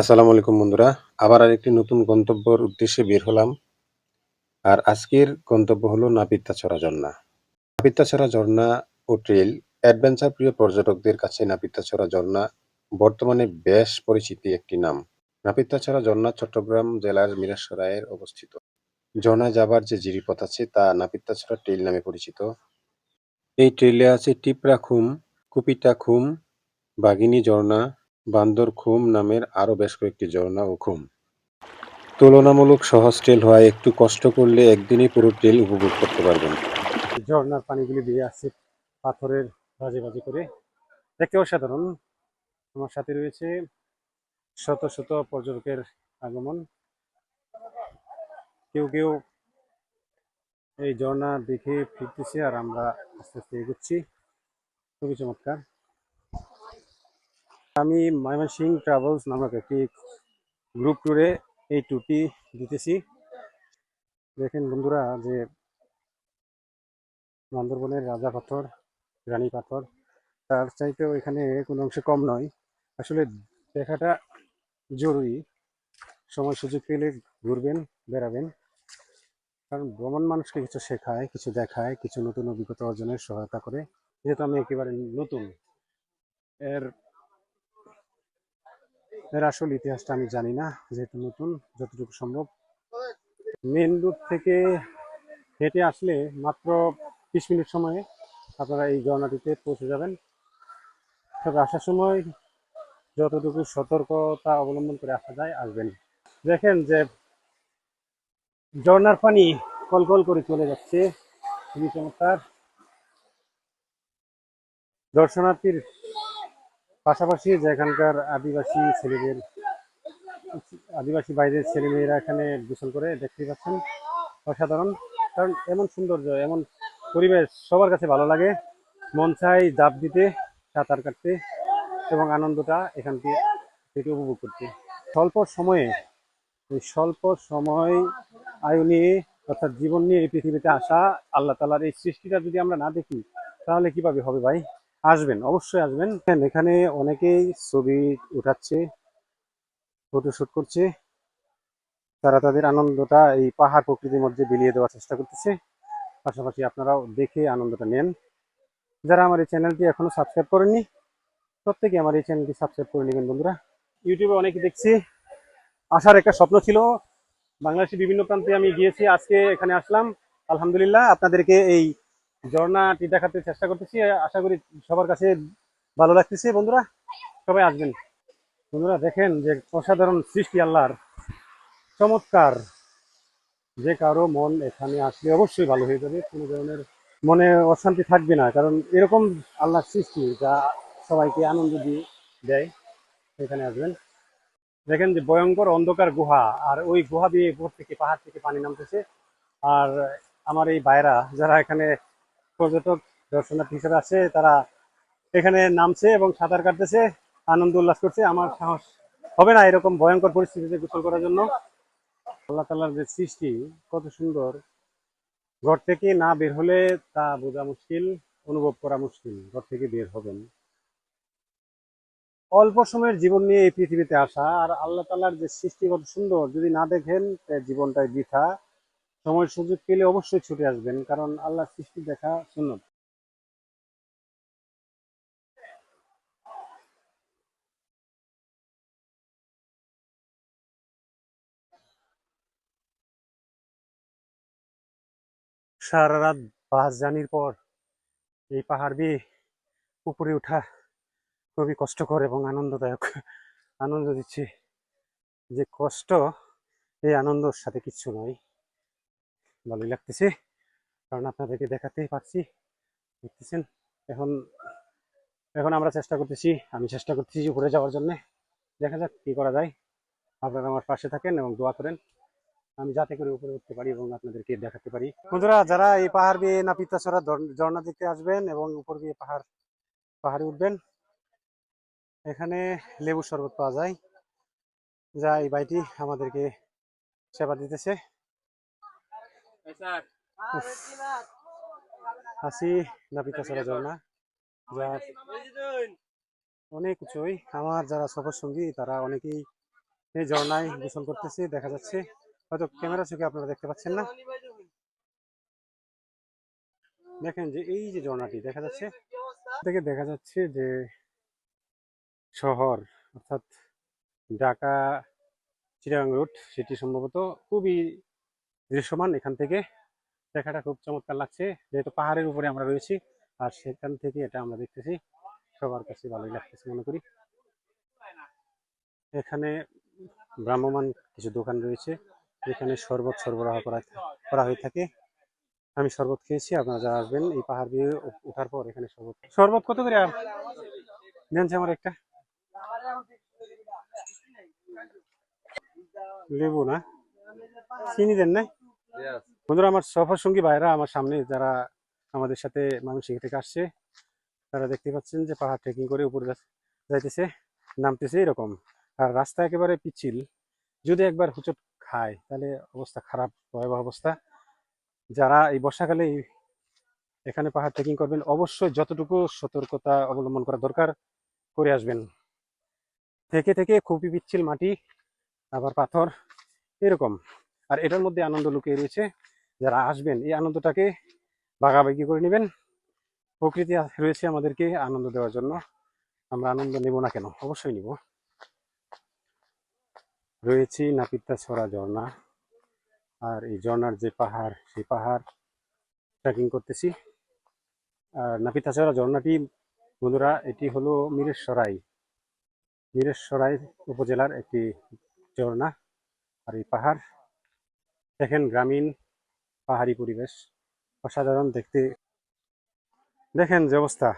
আসসালামু আলাইকুম বন্ধুরা। আবার আরেকটি নতুন গন্তব্যর উদ্দেশ্যে বের হলাম। আর আজকের গন্তব্য হলো নাপিতাছড়া ঝর্ণা। নাপিতাছড়া ঝর্ণা ও ট্রেল অ্যাডভেঞ্চার প্রিয় পর্যটকদের কাছে নাপিতাছড়া ঝর্ণা বর্তমানে বেশ পরিচিতি একটি নাম। নাপিতাছড়া ঝর্ণা চট্টগ্রাম জেলার মিরাসরায়ে অবস্থিত। ঝর্ণায় যাবার যে জিরিপথ আছে তা নাপিতাছড়া ট্রেল নামে পরিচিত। এই ট্রেলে আছে টিপরাখুম কুপিটাখুম বাঘিনী ঝর্ণা বান্দর খুম নামের আরও বেশ কয়েকটি ঝর্ণা ও খুম। তুলনামূলক সহজ ট্রেল হওয়ায় একটু কষ্ট করলে একদিনই পুরো ট্রেল উপভোগ করতে পারবেন। ঝর্ণার পানিগুলি বেয়ে আসছে পাথরের বাজে বাজে করে। দেখতে অসাধারণ। আমার সাথে রয়েছে শত শত পর্যটকের আগমন। কেউ কেউ এই ঝর্ণা দেখে ফিরতেছে আর আমরা আস্তে আস্তে এগোচ্ছি। খুবই চমৎকার। আমি ময়মনসিং ট্রাভেলস নামক একটি গ্রুপ ট্যুরে এই ট্যুরটি দিতেছি। দেখেন বন্ধুরা যে বান্দরবনের রাজা পাথর, রানী পাথর, তার চাইতেও এখানে কোনো অংশে কম নয়। আসলে দেখাটা জরুরি। সময় সুযোগ পেলে ঘুরবেন, বেড়াবেন। কারণ ভ্রমণ মানুষকে কিছু শেখায়, কিছু দেখায়, কিছু নতুন অভিজ্ঞতা অর্জনের সহায়তা করে। যেহেতু আমি একেবারে নতুন, এর এর আসল ইতিহাসটা আমি জানি না, যেহেতু নতুন, যতটুকু সম্ভব। মেন রুট থেকে হেঁটে আসলে মাত্র বিশ মিনিট সময়ে আপনারা এই ঝর্ণাটিতে পৌঁছে যাবেন। তবে আসার সময় যতটুকু সতর্কতা অবলম্বন করে আসা যায়, আসবেন। দেখেন যে ঝর্ণার পানি কলকল করে চলে যাচ্ছে। খুবই চমৎকার। দর্শনার্থীর পাশাপাশি যেখানকার আদিবাসী ছেলেদের, আদিবাসী বাইরের ছেলেমেয়েরা এখানে গোসল করে দেখতেই পাচ্ছেন অসাধারণ। কারণ এমন সৌন্দর্য, এমন পরিবেশ সবার কাছে ভালো লাগে। মন চাই জাপ দিতে, সাঁতার কাটতে এবং আনন্দটা এখান থেকে উপভোগ করতে। স্বল্প সময়ে, এই স্বল্প সময় আয়ু নিয়ে, অর্থাৎ জীবন নিয়ে এই পৃথিবীতে আসা আল্লাহ তালার এই সৃষ্টিটা যদি আমরা না দেখি, তাহলে কীভাবে হবে ভাই? আসবেন, অবশ্যই আসবেন। এখানে অনেকেই ছবি উঠাচ্ছে ফটোশ্যুট করছে। তারা তাদের আনন্দটা এই পাহাড় প্রকৃতির মধ্যে বিলিয়ে দেওয়ার চেষ্টা করতেছে। পাশাপাশি আপনারাও দেখে আনন্দটা নেন। যারা আমার এই চ্যানেলটি এখনও সাবস্ক্রাইব করেননি, প্রত্যেকে আমার এই চ্যানেলটি সাবস্ক্রাইব করে নেবেন, বন্ধুরা। ইউটিউবে অনেকে দেখছি আসার একটা স্বপ্ন ছিল, বাংলাদেশের বিভিন্ন প্রান্তে আমি গিয়েছি, আজকে এখানে আসলাম। আলহামদুলিল্লাহ, আপনাদেরকে এই ঝর্ণাটি দেখাতে চেষ্টা করতেছি, আশা করি সবার কাছে ভালো লাগতেছে। বন্ধুরা, সবাই আসবেন। বন্ধুরা, দেখেন যে অসাধারণ সৃষ্টি আল্লাহর। চমৎকার। যে কারও মন এখানে আসলে অবশ্যই ভালো হয়ে যাবে, কোনো ধরনের মনে অশান্তি থাকবে না। কারণ এরকম আল্লাহর সৃষ্টি যা সবাইকে আনন্দ দিয়ে দেয় এখানে আসবেন। দেখেন যে ভয়ঙ্কর অন্ধকার গুহা, আর ওই গুহা দিয়ে উপর থেকে পাহাড় থেকে পানি নামতেছে। আর আমার এই ভাইরা যারা এখানে পর্যটক দর্শনার্থী হিসেবে আছে তারা এখানে নামছে এবং সাঁতার কাটতেছে, আনন্দ উল্লাস করছে। আমার সাহস হবে না এরকম ভয়ঙ্কর পরিস্থিতিতে গোসল করার জন্য। আল্লাহ তালার যে সৃষ্টি, কত সুন্দর। ঘর থেকে না বের হলে তা বোঝা মুশকিল, অনুভব করা মুশকিল। ঘর থেকে বের হবেন। অল্প সময়ের জীবন নিয়ে এই পৃথিবীতে আসা, আর আল্লাহ তালার যে সৃষ্টি কত সুন্দর। যদি না দেখেন জীবনটাই বৃথা। সময় সুযোগ পেলে অবশ্যই ছুটে আসবেন, কারণ আল্লাহ সৃষ্টি দেখা সুন্নত। সারা রাত বাস জানির পর এই পাহাড় দিয়ে উপরে ওঠা খুবই কষ্টকর এবং আনন্দদায়ক। আনন্দ দিচ্ছে। যে কষ্ট, এই আনন্দর সাথে কিচ্ছু নয়। ভালোই লাগতেছে। কারণ আপনাদেরকে দেখাতেই পারছি। দেখতেছেন? এখন এখন আমরা চেষ্টা করতেছি, আমি চেষ্টা করতেছি উপরে যাওয়ার জন্য। দেখা যাক কি করা যায়। আপনারা আমার পাশে থাকেন এবং দোয়া করেন। আমি যাতে করে উপরে উঠতে পারি এবং আপনাদেরকে দেখাতে পারি। বন্ধুরা, যারা এই পাহাড় দিয়ে নাপিতাছড়া ঝর্ণা দেখতে আসবেন এবং উপর দিয়ে পাহাড়, পাহাড়ে উঠবেন, এখানে লেবু শরবত পাওয়া যায়। যা এই বাইটি আমাদেরকে সেবা দিতেছে। হাসি নাপিতাছড়া ঝর্ণা যা অনেক উঁচুই। আমার যারা সফর সঙ্গী, তারা অনেকেই এই ঝর্ণায় গোসল করতেছি, দেখা যাচ্ছে। হয়তো ক্যামেরা চোখে আপনারা দেখতে পাচ্ছেন না। দেখেন যে এই যে ঝর্ণাটি, দেখা যাচ্ছে? থেকে দেখা যাচ্ছে যে শহর, অর্থাৎ ঢাকা চিরাং রোড, সেটি সম্ভবত খুবই দৃশ্যমান। এখান থেকে দেখাটা খুব চমৎকার লাগছে। যেহেতু পাহাড়ের উপরে আমরা রয়েছি, আর সেখান থেকে এটা আমরা দেখতেছি। সবার কাছে ভালোই লাগতেছে মনে করি। এখানে ভ্রাম্যমান কিছু দোকান রয়েছে। যেখানে শরবত সরবরাহ করা করা হয়ে থাকে। আমি শরবত খেয়েছি, আপনারা যারা আসবেন এই পাহাড় দিয়ে ওঠার পর এখানে শরবত। শরবত কত করে জানছে আমার একটা। লেবু না? চিনি দেন না? বন্ধুরা, আমার সফর সঙ্গী ভাইরা আমার সামনে যারা আমাদের সাথে মানসিক থেকে আসছে, তারা দেখতে পাচ্ছেন যে পাহাড় ট্রেকিং করে উপরে যাইতেছে, নামতেছে এরকম। আর রাস্তা একেবারে পিচ্ছিল। যদি একবার হুচট খায়, তাহলে অবস্থা খারাপ, ভয়াবহ অবস্থা। যারা এই বর্ষাকালে এখানে পাহাড় ট্রেকিং করবেন, অবশ্যই যতটুকু সতর্কতা অবলম্বন করা দরকার, করে আসবেন। থেকে থেকে খুবই পিচ্ছিল মাটি, আবার পাথর, এরকম। আর এটার মধ্যে আনন্দ লুকিয়ে রয়েছে। যারা আসবেন, এই আনন্দটাকে ভাগাভাগি করে নেবেন। প্রকৃতি রয়েছে আমাদেরকে আনন্দ দেওয়ার জন্য। আমরা আনন্দ নেব না কেন? অবশ্যই নিব। রয়েছে নাপিতা ছড়া ঝর্ণা। আর এই ঝর্ণার যে পাহাড়, সেই পাহাড় ট্রেকিং করতেছি। আর নাপিতা ছড়া ঝর্ণাটি বন্ধুরা, এটি হলো মিরেশ্বরাই। মিরেশ্বরাই উপজেলার একটি ঝর্ণা। আর এই পাহাড় দেখেন গ্রামীণ পাহাড়ি পরিবেশ, অসাধারণ দেখতে। দেখেন যে অবস্থা,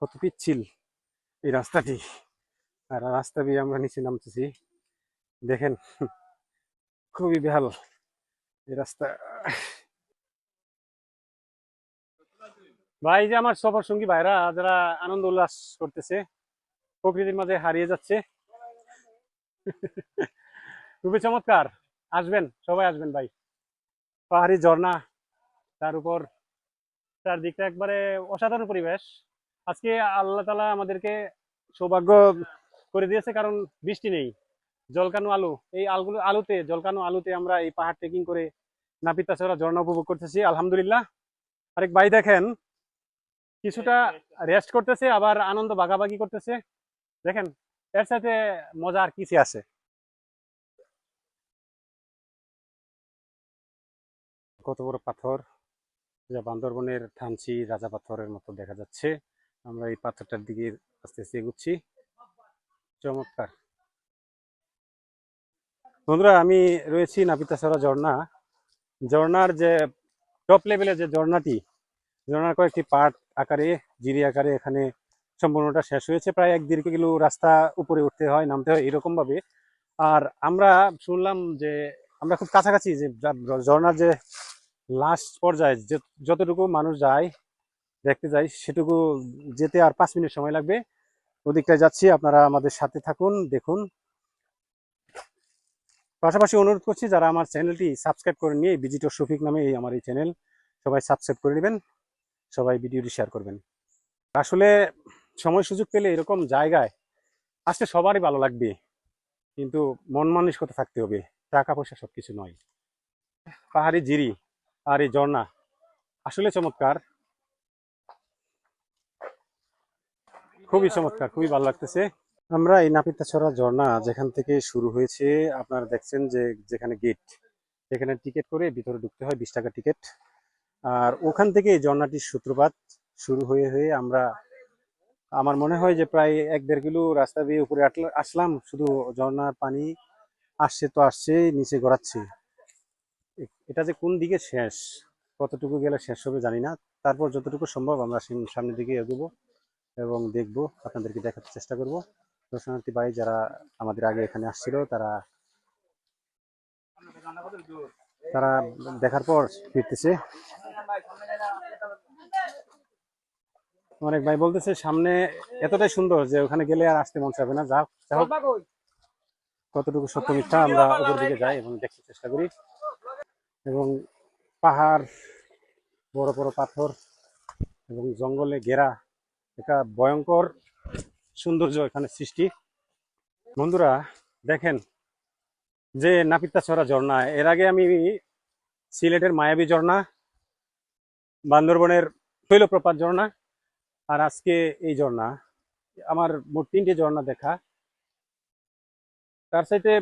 কত পিচ্ছিল এই রাস্তাটি। আর রাস্তা দিয়ে আমরা নিচে নামতেছি। দেখেন, খুবই বেহাল এই রাস্তা। ভাই যে আমার সফর সঙ্গী ভাইরা, যারা আনন্দ উল্লাস করতেছে, প্রকৃতির মাঝে হারিয়ে যাচ্ছে। খুবই চমৎকার। আসবেন, সবাই আসবেন ভাই। পাহাড়ি ঝর্ণা, তার উপর চারদিকটা একবারে অসাধারণ পরিবেশ। আজকে আল্লাহ তালা আমাদেরকে সৌভাগ্য করে দিয়েছে, কারণ বৃষ্টি নেই। জলকানো আলু, এই আলগুলো, আলুতে, জলকানো আলুতে আমরা এই পাহাড় ট্রেকিং করে নাপিতাছড়া ঝর্ণা উপভোগ করতেছি, আলহামদুলিল্লাহ। আরেক ভাই দেখেন, কিছুটা রেস্ট করতেছে, আবার আনন্দ ভাগাভাগি করতেছে। দেখেন, এর সাথে মজা আর কিছু আছে। কত বড় পাথর? যা বান্দরবনের থানচি রাজা পাথরের মতো দেখা যাচ্ছে। আমরা এই পাথরটার দিকে আস্তে আস্তে এগুচ্ছি। চমৎকার। বন্ধুরা, আমি রয়েছি নাপিতাছড়া ঝর্ণা। ঝর্ণার যে টপ লেভেলের যে ঝর্ণাটি, ঝর্ণার কয়েকটি পার্ট আকারে, জিরি আকারে এখানে সম্পূর্ণটা শেষ হয়েছে। প্রায় এক দেড় কিলো রাস্তা উপরে উঠতে হয়, নামতে হয় এরকমভাবে। আর আমরা শুনলাম যে, আমরা খুব কাছাকাছি যা- ঝর্ণার যে লাস্ট পর্যায়ে যতটুকু মানুষ যায়, দেখতে যায়, সেটুকু যেতে আর পাঁচ মিনিট সময় লাগবে। ওদিকটায় যাচ্ছি, আপনারা আমাদের সাথে থাকুন, দেখুন। পাশাপাশি অনুরোধ করছি, যারা আমার চ্যানেলটি সাবস্ক্রাইব করে নিয়ে বিজিটর শফিক নামে এই আমার এই চ্যানেল, সবাই সাবস্ক্রাইব করে নেবেন, সবাই ভিডিওটি শেয়ার করবেন। আসলে সময় সুযোগ পেলে এরকম জায়গায় আসতে সবারই ভালো লাগবে, কিন্তু মন মানসিকতা থাকতে হবে, টাকা পয়সা সবকিছু নয়। পাহাড়ি জিরি আর এই ঝর্ণা, আসলে চমৎকার। খুবই চমৎকার, খুবই ভালো লাগতেছে। আমরা এই নাপিতাছড়া ঝর্ণা যেখান থেকে শুরু হয়েছে, আপনারা দেখছেন যে যেখানে গেট এখানে টিকিট করে ভিতরে ঢুকতে হয় বিশ টাকা টিকিট আর ওখান থেকে এই ঝর্ণাটির সূত্রপাত শুরু হয়ে হয়ে আমরা, আমার মনে হয় যে প্রায় এক দেড় কিলো রাস্তা দিয়ে উপরে আসলাম। শুধু ঝর্ণার পানি আসছে তো আসছে নিচে গড়াচ্ছে। এটা যে কোন দিকে শেষ কতটুকু গেলে শেষ হবে জানি না। তারপর যতটুকু সম্ভব আমরা সামনের দিকে এগোবো এবং দেখব আপনাদেরকে দেখার চেষ্টা করব। দর্শনার্থী ভাই যারা আমাদের আগে এখানে আসছিল তারা তারা দেখার পর ফিরতেছে। অনেক ভাই বলতেছে সামনে এতটাই সুন্দর যে ওখানে গেলে আর আসতে মন চাবে না। যা কতটুকু সত্য মিথ্যা আমরা উপর দিকে যাই এবং দেখতে চেষ্টা করি। এবং পাহাড়, বড় বড় পাথর এবং জঙ্গলে ঘেরা একটা ভয়ঙ্কর সৌন্দর্য এখানে সৃষ্টি। বন্ধুরা, দেখেন যে নাপিতাছড়া ঝর্ণা। এর আগে আমি সিলেটের মায়াবী ঝর্ণা, বান্দরবনের শৈলপ্রপাত ঝর্ণা আর আজকে এই ঝর্ণা। আমার মোট তিনটে ঝর্ণা দেখা। তার সাথে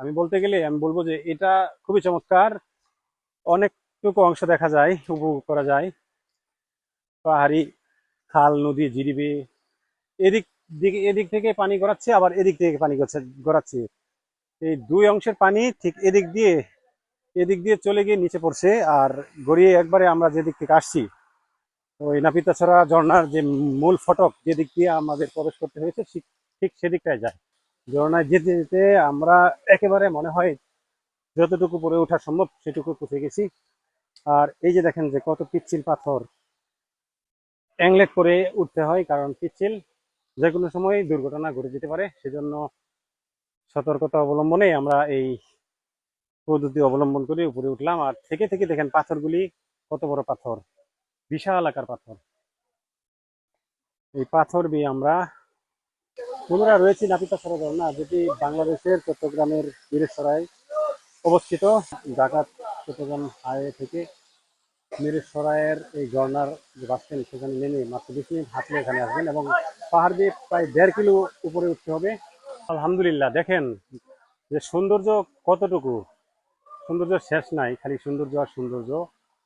আমি বলতে গেলে, আমি বলব যে এটা খুবই চমৎকার। অনেকটুকু অংশ দেখা যায়, উপভোগ করা যায়। পাহাড়ি, খাল, নদী, জিরিবি, এদিক দিকে, এদিক থেকে পানি গড়াচ্ছে, আবার এদিক থেকে পানি গড়াচ্ছে- এই দুই অংশের পানি ঠিক এদিক দিয়ে এদিক দিয়ে চলে গিয়ে নিচে পড়ছে, আর গড়িয়ে একবারে আমরা যেদিক থেকে আসছি, ওই নাপিতাছড়া ঝর্ণার যে মূল ফটক যেদিক দিয়ে আমাদের প্রবেশ করতে হয়েছে ঠিক সেদিকটায় যায়। ঝর্ণায় যেতে যেতে আমরা একেবারে মনে হয় যতটুকু পরে ওঠা সম্ভব, সেটুকু পৌঁছে গেছি। আর এই যে দেখেন যে কত পিচ্ছিল পাথর। অ্যাংলেট করে উঠতে হয়, কারণ পিচ্ছিল যে কোনো সময় দুর্ঘটনা ঘটে যেতে পারে। সেজন্য সতর্কতা অবলম্বনে আমরা এই পদ্ধতি অবলম্বন করে উপরে উঠলাম। আর থেকে থেকে দেখেন পাথরগুলি কত বড় পাথর। বিশাল আকার পাথর। এই পাথর দিয়ে আমরা পুনরায় রয়েছি নাপিতা সরোবর ঝর্ণা যেটি বাংলাদেশের চট্টগ্রামের বীরেশ্বরায় অবস্থিত ঢাকা চট্টগ্রাম হাইওয়ে থেকে মিরেশ্বরায়ের এই ঝর্ণার যে বাস স্ট্যান্ড সেখানে নেমে মাত্র বিশ মিনিট হাঁটলে এখানে আসবেন এবং পাহাড় দিয়ে প্রায় দেড় কিলো উপরে উঠতে হবে। আলহামদুলিল্লাহ, দেখেন যে সৌন্দর্য কতটুকু? সৌন্দর্য শেষ নাই, খালি সৌন্দর্য আর সৌন্দর্য।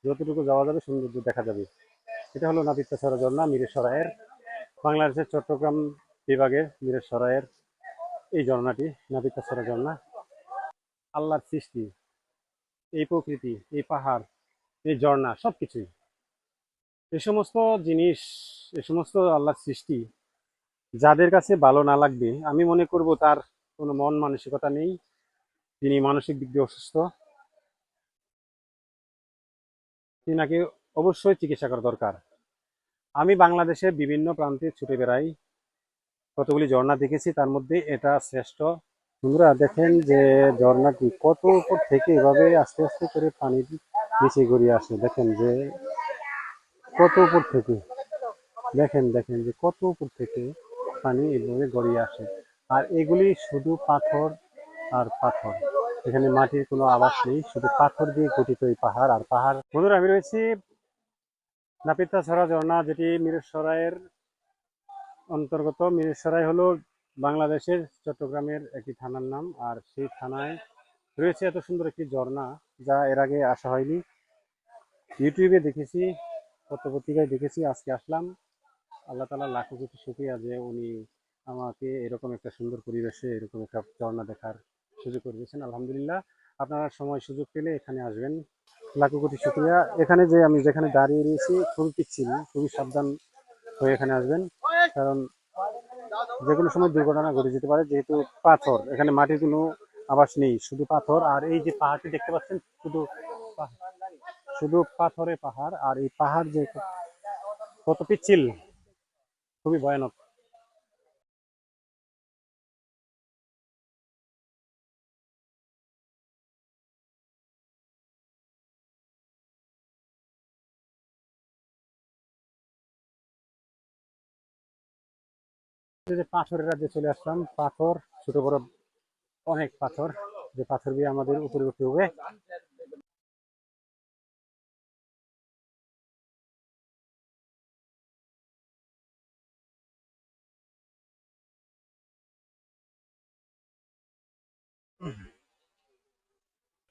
যতটুকু যাওয়া যাবে, সৌন্দর্য দেখা যাবে। এটা হলো নাপিতাছড়া ঝর্ণা, মিরেশ্বরায়ের। বাংলাদেশের চট্টগ্রাম বিভাগের মিরেশ্বরায়ের এই ঝর্ণাটি নাপিতাছড়া ঝর্ণা। আল্লাহর সৃষ্টি, এই প্রকৃতি, এই পাহাড়, এই ঝর্ণা সব কিছুই এই সমস্ত জিনিস, এ সমস্ত আল্লাহর সৃষ্টি যাদের কাছে ভালো না লাগবে, আমি মনে করব তার কোনো মন মানসিকতা নেই, তিনি মানসিক দিক দিয়ে অসুস্থ। তিনাকে অবশ্যই চিকিৎসা করা দরকার। আমি বাংলাদেশের বিভিন্ন প্রান্তে ছুটে বেড়াই। কতগুলি ঝর্ণা দেখেছি, তার মধ্যে এটা শ্রেষ্ঠ। বন্ধুরা, দেখেন যে ঝর্ণাটি কত উপর থেকে এভাবে আস্তে আস্তে করে পানি নিচে গড়িয়ে আসে। দেখেন যে কত উপর থেকে, দেখেন দেখেন যে কত উপর থেকে পানি এভাবে গড়িয়ে আসে। আর এগুলি শুধু পাথর আর পাথর, এখানে মাটির কোনো আবাস নেই, শুধু পাথর দিয়ে গঠিত এই পাহাড়। আর পাহাড়, বন্ধুরা, আমি রয়েছি নাপিতাছড়া ঝর্ণা, যেটি মিরেশ্বরায়ের অন্তর্গত। মিরেশ্বরাই হলো বাংলাদেশের চট্টগ্রামের একটি থানার নাম, আর সেই থানায় রয়েছে এত সুন্দর একটি ঝর্ণা যা এর আগে আসা হয়নি। ইউটিউবে দেখেছি, পত্রপত্রিকায় দেখেছি, আজকে আসলাম। আল্লাহ তালা লাখো কোটি শুক্রিয়া যে উনি আমাকে এরকম একটা সুন্দর পরিবেশে এরকম একটা ঝর্ণা দেখার সুযোগ করে দিয়েছেন। আলহামদুলিল্লাহ, আপনারা সময় সুযোগ পেলে এখানে আসবেন। লাখো কোটি শুক্রিয়া। এখানে যে আমি যেখানে দাঁড়িয়ে রয়েছি, খুবই পিচ্ছিল, খুবই সাবধান হয়ে এখানে আসবেন। কারণ যে কোনো সময় দুর্ঘটনা ঘটে যেতে পারে, যেহেতু পাথর, এখানে মাটির কোনো আবাস নেই, শুধু পাথর, আর এই যে পাহাড়টি দেখতে পাচ্ছেন, শুধু শুধু পাথরে পাহাড়, আর এই পাহাড় যে কত পিচ্ছিল, খুবই ভয়ানক। যে পাথরের রাজ্যে চলে আসলাম, পাথর, ছোট বড় অনেক পাথর। যে পাথর দিয়ে আমাদের উপরে উঠতে হবে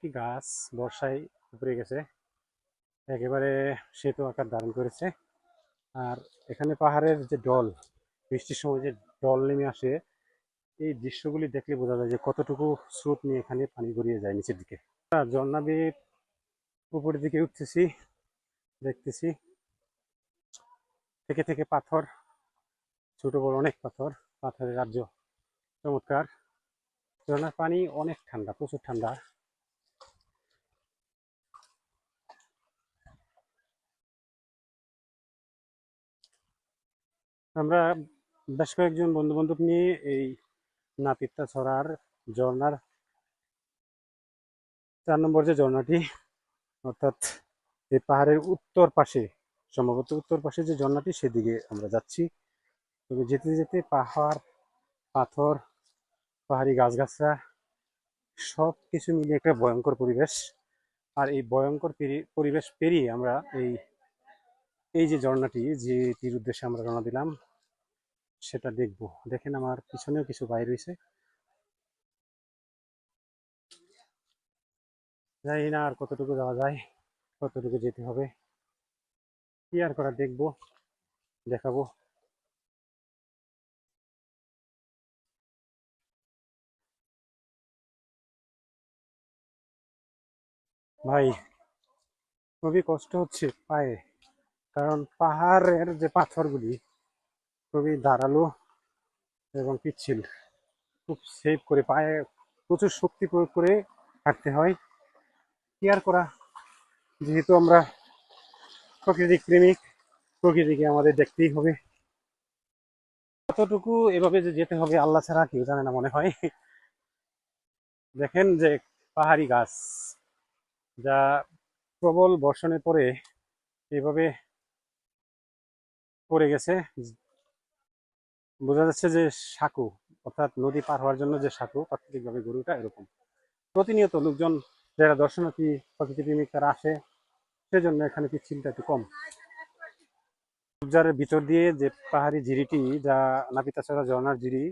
গাছ বর্ষায় উপরে গেছে। একেবারে সেতু আকার ধারণ করেছে। আর এখানে পাহাড়ের যে ডল বৃষ্টির সময় যে জল নেমে আসে, এই দৃশ্যগুলি দেখলে বোঝা যায় যে কতটুকু স্রোত নিয়ে এখানে পানি গড়িয়ে যায় নিচের দিকে। ঝর্ণা বেয়ে উপরের দিকে উঠতেছি, দেখতেছি। থেকে থেকে পাথর, ছোট বড় অনেক পাথর, পাথরের রাজ্য চমৎকার। ঝর্ণার পানি অনেক ঠান্ডা, প্রচুর ঠান্ডা। আমরা বেশ কয়েকজন বন্ধু বান্ধব নিয়ে এই নাপিতা ছড়ার ঝর্ণার চার নম্বর যে ঝর্ণাটি, অর্থাৎ এই পাহাড়ের উত্তর পাশে, সম্ভবত উত্তর পাশে যে ঝর্ণাটি, সেদিকে আমরা যাচ্ছি। তবে যেতে যেতে পাহাড়, পাথর, পাহাড়ি গাছগাছরা সব কিছু মিলিয়ে একটা ভয়ঙ্কর পরিবেশ। আর এই ভয়ঙ্কর পেরি- পরিবেশ পেরিয়ে আমরা এই এই যে ঝর্ণাটি যেটির উদ্দেশ্যে আমরা রওনা দিলাম সেটা দেখব। দেখেন আমার পিছনেও কিছু বাইর রয়েছে। জানি না আর কতটুকু যাওয়া যায়, কতটুকু যেতে হবে। কি আর করা দেখব, দেখাবো। ভাই, খুবই কষ্ট হচ্ছে পায়ে, কারণ পাহাড়ের যে পাথরগুলি খুবই ধারালো এবং পিচ্ছিল। খুব সেভ করে পায়ে প্রচুর শক্তি প্রয়োগ করে হাঁটতে হয়। কেয়ার করা, যেহেতু আমরা প্রকৃতিক প্রেমিক, প্রকৃতিকে আমাদের দেখতেই হবে। কতটুকু এভাবে যে যেতে হবে আল্লাহ ছাড়া কেউ জানে না মনে হয়। দেখেন যে পাহাড়ি গাছ, যা প্রবল বর্ষণের পরে এভাবে পড়ে গেছে। বোঝা যাচ্ছে যে সাঁকু, অর্থাৎ নদী পার হওয়ার জন্য যে সাঁকু, প্রাকৃতিকভাবে ওঠা এরকম। প্রতিনিয়ত লোকজন, যারা দর্শনার্থী, প্রকৃতি প্রেমিক, তারা আসে, সেজন্য এখানে পিচ্ছিলটা একটু কম। ভিতর দিয়ে যে পাহাড়ি জিরিটি যা নাপিতাছড়া ঝর্ণার জিরি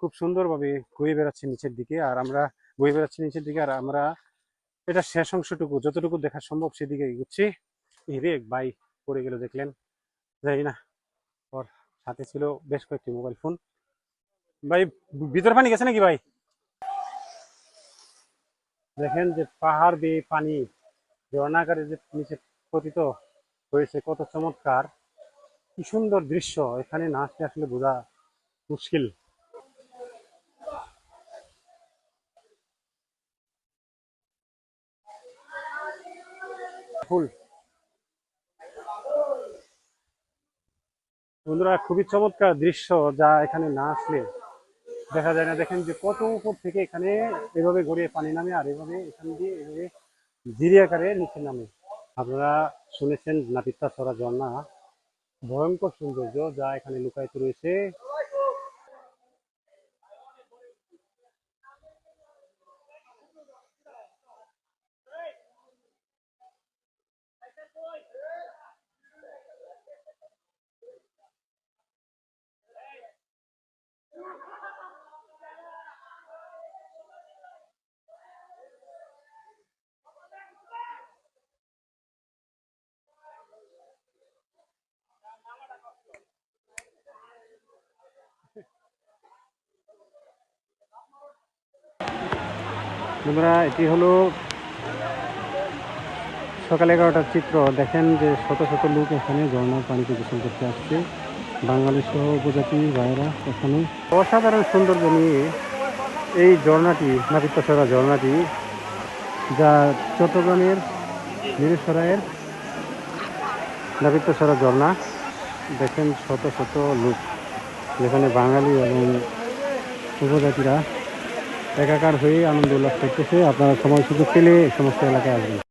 খুব সুন্দরভাবে ঘুরে বেড়াচ্ছে নিচের দিকে, আর আমরা ঘুরে বেড়াচ্ছি নিচের দিকে, আর আমরা এটা শেষ অংশটুকু, যতটুকু দেখা সম্ভব সেদিকে এগুচ্ছি। হিরে বাই পড়ে গেল দেখলেন, জানি না। সাথে ছিল বেশ কয়েকটি মোবাইল ফোন ভাই, ভিতর পানি গেছে নাকি ভাই? দেখেন যে পাহাড় বেয়ে পানি ঝর্ণাকারে যে নিচে পতিত হয়েছে, কত চমৎকার। কি সুন্দর দৃশ্য, এখানে না আসলে আসলে বোঝা মুশকিল। ফুল। বন্ধুরা, খুবই চমৎকার দৃশ্য যা এখানে না আসলে। দেখা যায় না, দেখেন যে কত উপর থেকে এখানে এভাবে গড়িয়ে পানি নামে আর এভাবে এখান দিয়ে এভাবে জিরি আকারে নিচে নামে। আপনারা শুনেছেন নাপিতা ছড়া ঝর্ণা। ভয়ঙ্কর সৌন্দর্য যা এখানে লুকায়িত রয়েছে। বন্ধুরা, এটি হলো সকাল এগারোটার চিত্র। দেখেন যে শত শত লোক এখানে ঝর্ণার পানিতে গোসল করতে আসছে। বাঙালি সহ উপজাতি ভাইয়েরা এখানে। অসাধারণ সৌন্দর্য নিয়ে এই ঝর্ণাটি নাপিতাছড়া ঝর্ণাটি, যা চট্টগ্রামের মিরেশ্বরায়ের নাপিতাছড়া ঝর্ণা। দেখেন শত শত লোক, যেখানে বাঙালি এবং উপজাতিরা একাকার হয়ে আনন্দ উল্লাস করতেছে। আপনারা সময় সুযোগ পেলে সমস্ত এলাকায় আসবেন।